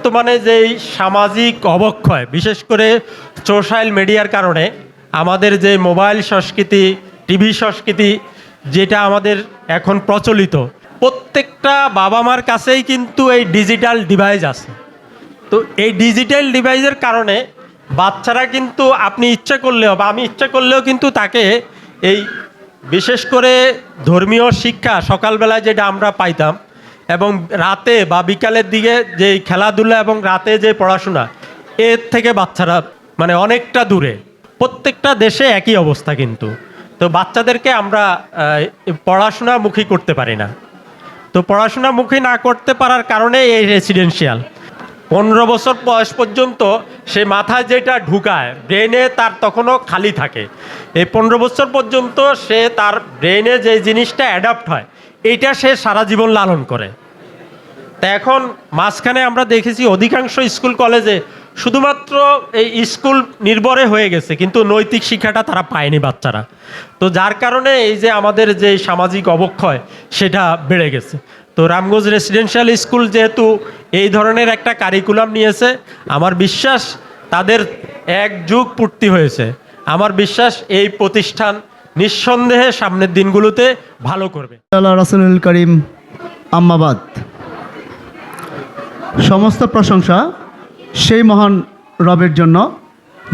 বর্তমানে যে সামাজিক অবক্ষয়, বিশেষ করে সোশ্যাল মিডিয়ার কারণে, আমাদের যে মোবাইল সংস্কৃতি, টিভি সংস্কৃতি, যেটা আমাদের এখন প্রচলিত, প্রত্যেকটা বাবা মার কাছেই কিন্তু এই ডিজিটাল ডিভাইস আছে। তো এই ডিজিটাল ডিভাইসের কারণে বাচ্চারা কিন্তু আপনি ইচ্ছা করলেও বা আমি ইচ্ছা করলেও কিন্তু তাকে এই বিশেষ করে ধর্মীয় শিক্ষা সকালবেলায় যেটা আমরা পাইতাম এবং রাতে বা বিকালের দিকে যে খেলাধুলা এবং রাতে যে পড়াশোনা, এর থেকে বাচ্চারা মানে অনেকটা দূরে। প্রত্যেকটা দেশে একই অবস্থা কিন্তু। তো বাচ্চাদেরকে আমরা পড়াশোনামুখী করতে পারি না। তো পড়াশোনামুখী না করতে পারার কারণে এই রেসিডেন্সিয়াল পনেরো বছর বয়স পর্যন্ত সে মাথায় যেটা ঢুকায় ব্রেনে তার তখনও খালি থাকে। এই পনেরো বছর পর্যন্ত সে তার ব্রেনে যে জিনিসটা অ্যাডাপ্ট হয়, এইটা সে সারা জীবন লালন করে। তা এখন মাঝখানে আমরা দেখেছি অধিকাংশ স্কুল কলেজে শুধুমাত্র এই স্কুল নির্ভরে হয়ে গেছে, কিন্তু নৈতিক শিক্ষাটা তারা পায়নি বাচ্চারা। তো যার কারণে এই যে আমাদের যে সামাজিক অবক্ষয়, সেটা বেড়ে গেছে। তো রামগঞ্জ রেসিডেন্সিয়াল স্কুল যেহেতু এই ধরনের একটা কারিকুলাম নিয়েছে, আমার বিশ্বাস তাদের এক যুগ পূর্তি হয়েছে। আমার বিশ্বাস এই প্রতিষ্ঠান নিঃসন্দেহে সামনের দিনগুলোতে ভালো করবে। রাসুল করিম, আম্মাবাদ। সমস্ত প্রশংসা সেই মহান রবের জন্য,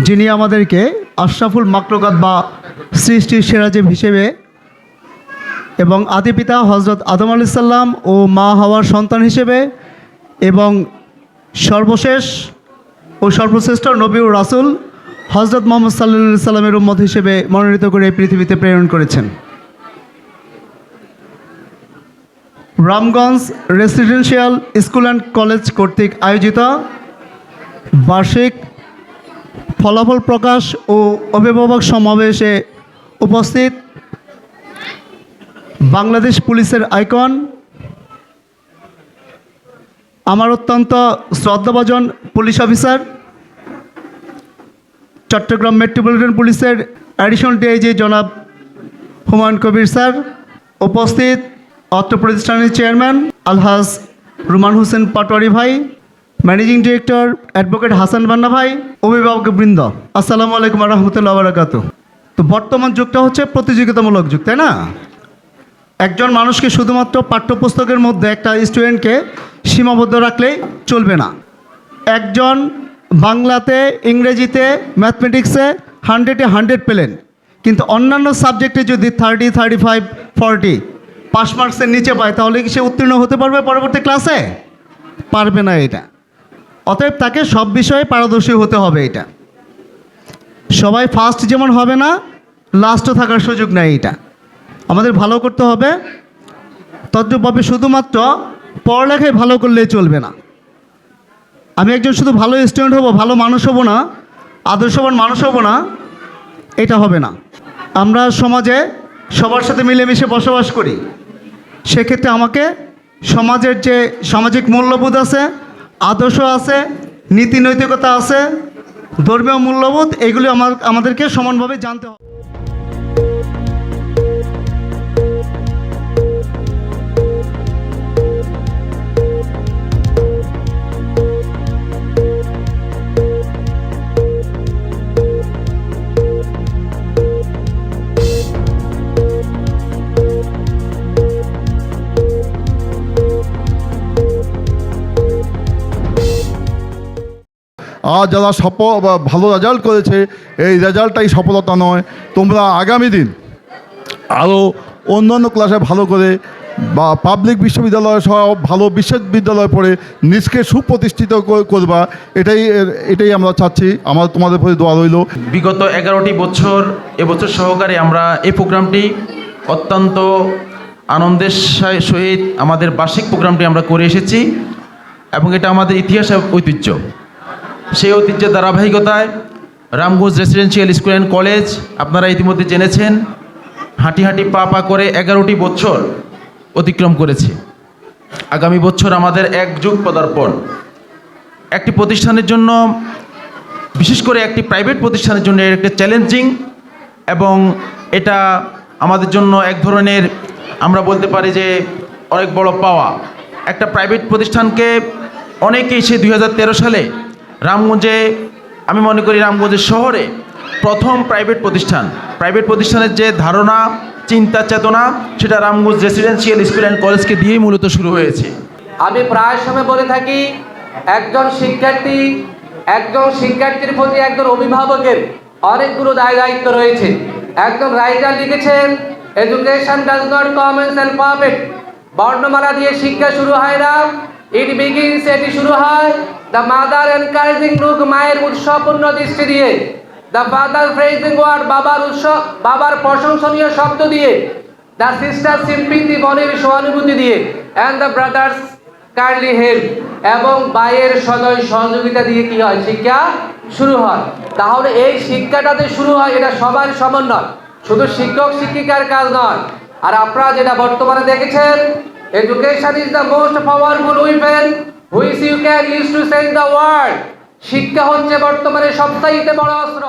যিনি আমাদেরকে আশরাফুল মাকলুকাত বা সৃষ্টির সেরাজীব হিসেবে এবং আদি পিতা হজরত আদম আলি সাল্লাম ও মা হওয়ার সন্তান হিসেবে এবং সর্বশেষ ও সর্বশ্রেষ্ঠ নবী ও রাসুল হজরত মোহাম্মদ সাল্লা সাল্লামের উম্মত হিসেবে মনোনীত করে পৃথিবীতে প্রেরণ করেছেন। Ramganj residential school and college কর্তৃক আয়োজিত বার্ষিক ফলাফল প্রকাশ ও অভিভাবক সমাবেশে উপস্থিত বাংলাদেশ পুলিশের আইকন, আমার অত্যন্ত শ্রদ্ধাভাজন পুলিশ অফিসার, চট্টগ্রাম মেট্রোপলিটন পুলিশের অ্যাডিশনাল ডিআইজি জনাব হুমায়ুন কবির স্যার, উপস্থিত অত্র প্রতিষ্ঠানের চেয়ারম্যান আলহাজ রুমান হোসেন পাটোয়ারি ভাই, ম্যানেজিং ডিরেক্টর অ্যাডভোকেট হাসান বান্না ভাই অভিভাবক বৃন্দ আসসালামু আলাইকুম রহমতুল্লাহ বারাকাত তো বর্তমান যুগটা হচ্ছে প্রতিযোগিতামূলক যুগ, তাই না? একজন মানুষকে শুধুমাত্র পাঠ্যপুস্তকের মধ্যে একটা স্টুডেন্টকে সীমাবদ্ধ রাখলেই চলবে না। একজন বাংলাতে, ইংরেজিতে, ম্যাথমেটিক্সে হান্ড্রেডে হান্ড্রেড পেলেন, কিন্তু অন্যান্য সাবজেক্টে যদি thirty thirty five forty pass মার্কসের নিচে পায়, তাহলে কি সে উত্তীর্ণ হতে পারবে পরবর্তী ক্লাসে? পারবে না এটা। অতএব তাকে সব বিষয়ে পারদর্শী হতে হবে এটা। সবাই ফার্স্ট যেমন হবে না লাস্টও থাকার সুযোগ নেই এটা। আমাদের ভালো করতে হবে। তদ্রূপভাবে শুধুমাত্র পড়ালেখায় ভালো করলে চলবে না। আমি একজন শুধু ভালো স্টুডেন্ট হব, ভালো মানুষ হব না, আদর্শবান মানুষ হব না, এটা হবে না। আমরা সমাজে সবার সাথে মিলেমিশে বসবাস করি। সেক্ষেত্রে আমাকে সমাজের যে সামাজিক মূল্যবোধ আছে, আদর্শ আছে নীতি নৈতিকতা আছে, ধর্মীয় মূল্যবোধ, এগুলি আমার আমাদেরকে সমানভাবে জানতে হবে। আর যারা সফ ভালো রেজাল্ট করেছে, এই রেজাল্টটাই সফলতা নয়। তোমরা আগামী দিন আরও অন্যান্য ক্লাসে ভালো করে বা পাবলিক বিশ্ববিদ্যালয় সহ ভালো বিশ্ববিদ্যালয় পড়ে নিজকে সুপ্রতিষ্ঠিত করবা। এটাই এটাই আমরা চাচ্ছি। আমার, তোমাদের প্রতি দোয়া রইল। বিগত এগারোটি বছর, এবছর সহকারে আমরা এই প্রোগ্রামটি অত্যন্ত আনন্দের সহিত আমাদের বার্ষিক প্রোগ্রামটি আমরা করে এসেছি এবং এটা আমাদের ইতিহাস ঐতিহ্য। সেই ঐতিহ্যের ধারাবাহিকতায় Ramganj residential school and college, আপনারা ইতিমধ্যে জেনেছেন, হাঁটি হাঁটি পা পা করে এগারোটি বছর অতিক্রম করেছে। আগামী বছর আমাদের এক যুগ পদার্পণ। একটি প্রতিষ্ঠানের জন্য, বিশেষ করে একটি প্রাইভেট প্রতিষ্ঠানের জন্য একটা চ্যালেঞ্জিং এবং এটা আমাদের জন্য এক ধরনের, আমরা বলতে পারি যে অনেক বড় পাওয়া। একটা প্রাইভেট প্রতিষ্ঠানকে অনেকেই সে দু হাজার তেরো সালে রামগঞ্জে, আমি মনে করি রামগঞ্জের শহরে প্রথম প্রাইভেট প্রতিষ্ঠান। প্রাইভেট প্রতিষ্ঠানের যে ধারণা, চিন্তা, চেতনা, সেটা রামগঞ্জ রেসিডেন্সিয়াল স্কুল অ্যান্ড কলেজকে দিয়েই মূলত শুরু হয়েছে। আমি প্রায় সময় বলে থাকি, একজন শিক্ষার্থী, একজন শিক্ষার্থীর প্রতি একজন অভিভাবকের অনেকগুলো দায় দায়িত্ব রয়েছে। একজন রাইটার লিখেছেন education does not come and perfect বর্ণমালা দিয়ে শিক্ষা শুরু হয় না ইট বিগিনস এটি শুরু হয় দ্য মাদার এনকারেজিং লুক মায়ের উৎসবপূর্ণ দৃষ্টি দিয়ে দ্য ফাদার ফ্রেজিং ওয়ার্ড বাবার উৎসব বাবার প্রশংসনীয় শব্দ দিয়ে দ্য সিস্টার সিম্পিতি বোনের সহানুভূতি দিয়ে and the brothers kindly help এবং বাইয়ের সদয় সহযোগিতা দিয়ে কি হয় শিক্ষা শুরু হয় তাহলে এই শিক্ষাটাতে শুরু হয় এটা সবার সমন্বয় শুধু শিক্ষক শিক্ষিকার কাজ নয় আর আপনারা যেটা বর্তমানে দেখেছেন education is the most powerful weapon which you can use to send the world শিক্ষা হচ্ছে বর্তমানে সবচাইতে বড় অস্ত্র।